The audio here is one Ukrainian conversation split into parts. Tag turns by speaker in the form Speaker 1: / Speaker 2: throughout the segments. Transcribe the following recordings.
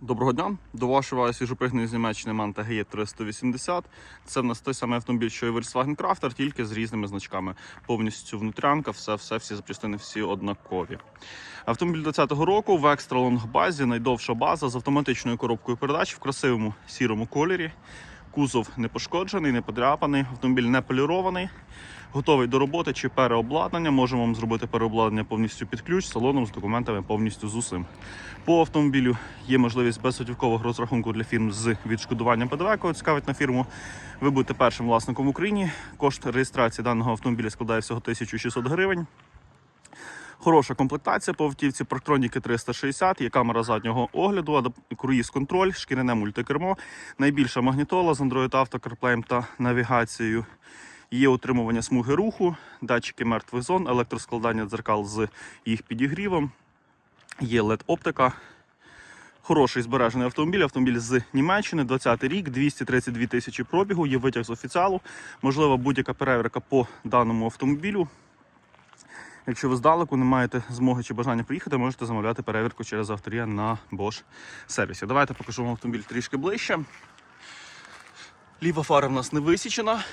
Speaker 1: Доброго дня! До вашого свіжопригної з Німеччини Манта GE 380. Це в нас той самий автомобіль, що і Volkswagen Crafter, тільки з різними значками. Повністю внутрянка, все, все, всі запчастини, всі однакові. Автомобіль 2020 року в екстра лонг базі, найдовша база з автоматичною коробкою передач в красивому сірому кольорі. Кузов не пошкоджений, не подряпаний, автомобіль не полірований, готовий до роботи чи переобладнання. Можемо вам зробити переобладнання повністю під ключ, салоном, з документами повністю з усім. По автомобілю є можливість безготівкового розрахунку для фірм з відшкодуванням ПДВ, кого цікавить на фірму. Ви будете першим власником в Україні. Кошт реєстрації даного автомобіля складає всього 1600 гривень. Хороша комплектація по автівці Парктроніки 360, є камера заднього огляду, круїз-контроль, шкіряне мультикермо, найбільша магнітола з Android Auto, CarPlay та навігацією. Є утримування смуги руху, датчики мертвих зон, електроскладання дзеркал з їх підігрівом, є LED-оптика. Хороший збережений автомобіль, автомобіль з Німеччини, 20 рік, 232 тисячі пробігу, є витяг з офіціалу, можливо, будь-яка перевірка по даному автомобілю. Якщо ви здалеку не маєте змоги чи бажання приїхати, можете замовляти перевірку через авторія на Bosch сервісі. Давайте покажу вам автомобіль трішки ближче. Ліва фара в нас не висічена.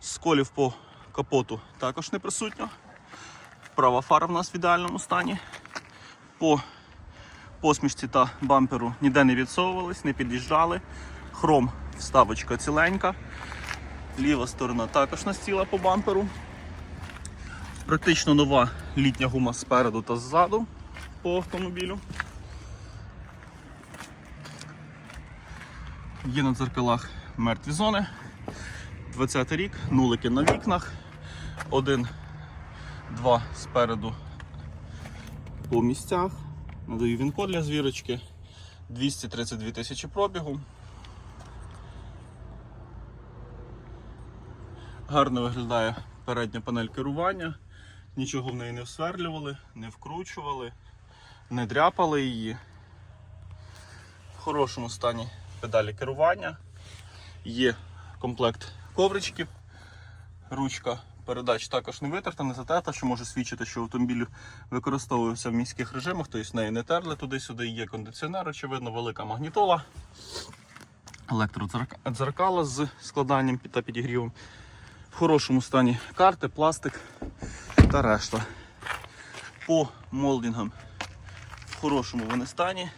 Speaker 1: Сколів по капоту також не присутньо. Права фара в нас в ідеальному стані. По посмішці та бамперу ніде не відсовувались, не під'їжджали. Хром вставочка ціленька. Ліва сторона також настіла по бамперу. Практично нова літня гума спереду та ззаду по автомобілю. Є на дзеркалах мертві зони. 20 рік, нулики на вікнах. Один, два спереду по місцях. Надаю він код для звірочки. 232 тисячі пробігу. Гарно виглядає передня панель керування. Нічого в неї не всверлювали, не вкручували, не дряпали її. В хорошому стані педалі керування. Є комплект ковричків. Ручка передач також не витерта, не затерта, що може свідчити, що автомобіль використовувався в міських режимах, тобто неї не терли туди-сюди. Є кондиціонер, очевидно, велика магнітола, електродзеркала з складанням та підігрівом. В хорошому стані карти, пластик та решта. По молдингам в хорошому вони стані.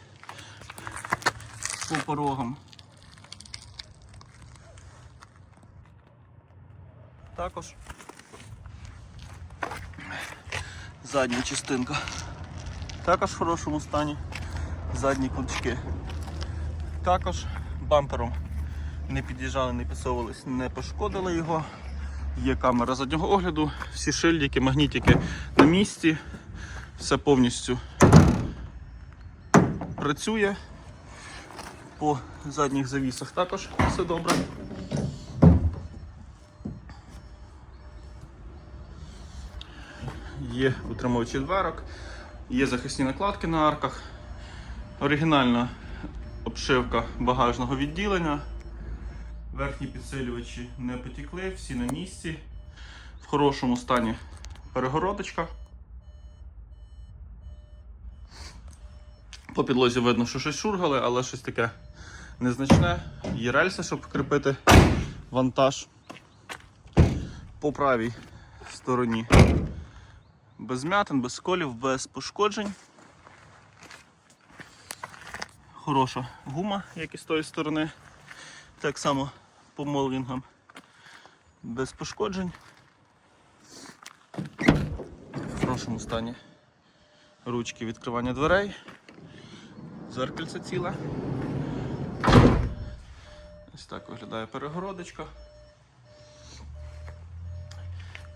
Speaker 1: По порогам. Також задня частинка. Також в хорошому стані. Задні куточки. Також бампером не під'їжджали, не підсовувались, не пошкодили його. Є камера заднього огляду, всі шильдики, магнітики на місці, все повністю працює. По задніх завісах також все добре. Є утримувачі дверок, є захисні накладки на арках, оригінальна обшивка багажного відділення. Верхні підсилювачі не потікли, всі на місці. В хорошому стані перегородочка. По підлозі видно, що щось шургали, але щось таке незначне. Є рельси, щоб кріпити вантаж. По правій стороні без м'ятин, без сколів, без пошкоджень. Хороша гума, як і з тої сторони. Так само по молвінгам без пошкоджень. В хорошому стані ручки відкривання дверей, зеркальце ціле. Ось так виглядає перегородочка.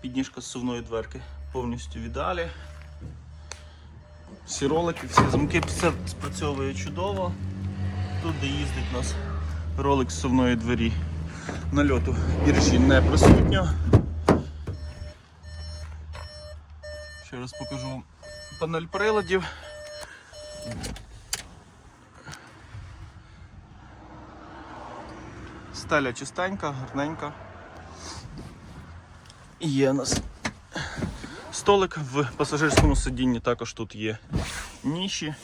Speaker 1: Підніжка зсувної дверки повністю в ідеалі. Всі ролики, всі замки, все спрацьовує чудово. Тут де їздить у нас ролик з сувної двері. Нальоту ірші не присутньо. Ще раз покажу вам панель приладів. Стеля чистенька, гарненька. Є у нас столик в пасажирському сидінні, також тут є ніші.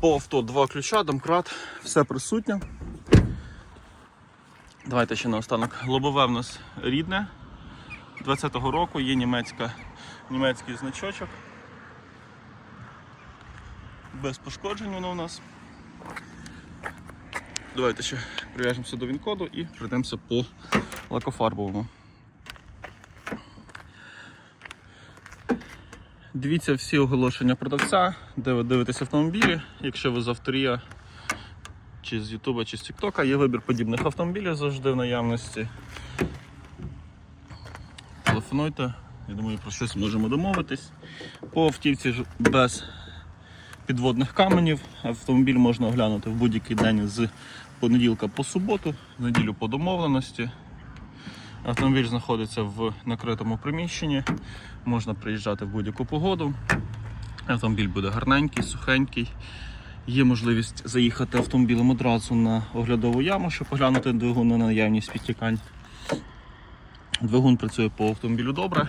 Speaker 1: По авто два ключа, домкрат, все присутнє. Давайте ще наостанок. Лобове в нас рідне. 20-го року є німецька, німецький значочок. Без пошкоджень воно у нас. Давайте ще прив'яжемося до він-коду і пройдемося по лакофарбовому. Дивіться всі оголошення продавця, де ви дивитесь автомобілі. Якщо ви з авторія чи з Ютуба, чи з Тіктока, є вибір подібних автомобілів завжди в наявності. Телефонуйте, я думаю, про щось можемо домовитись. По автівці без підводних каменів. Автомобіль можна оглянути в будь-який день з понеділка по суботу, з неділю по домовленості. Автомобіль знаходиться в накритому приміщенні, можна приїжджати в будь-яку погоду. Автомобіль буде гарненький, сухенький. Є можливість заїхати автомобілем одразу на оглядову яму, щоб поглянути двигун на наявність підтікань. Двигун працює по автомобілю добре,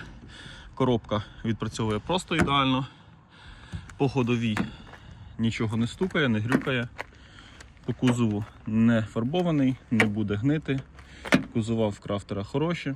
Speaker 1: коробка відпрацьовує просто ідеально. По ходовій нічого не стукає, не грюкає. По кузову не фарбований, не буде гнити. Кузова в крафтера хороші.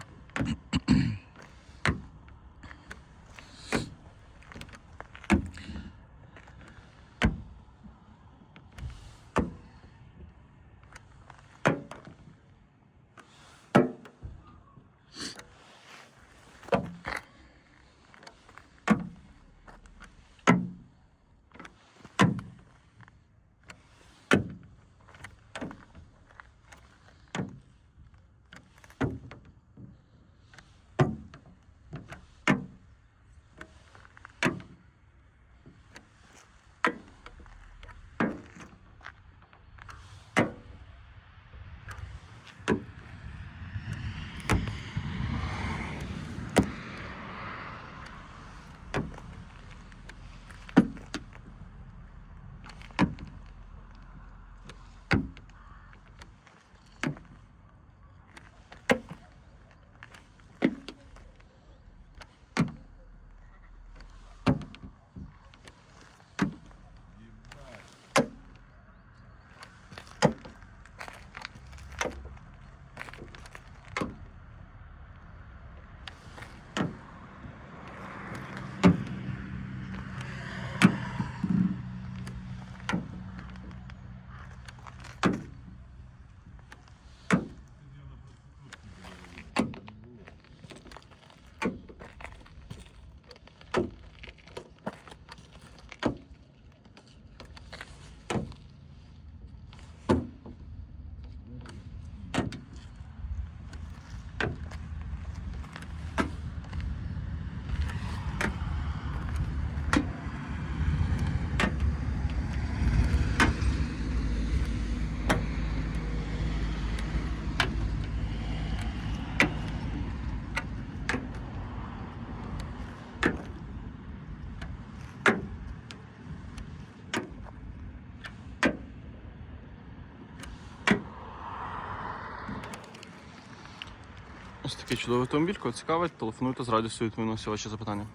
Speaker 1: Ось такий чудовий автомобіль, кого цікавить, телефонуйте з радістю відповім на всі ваші запитання.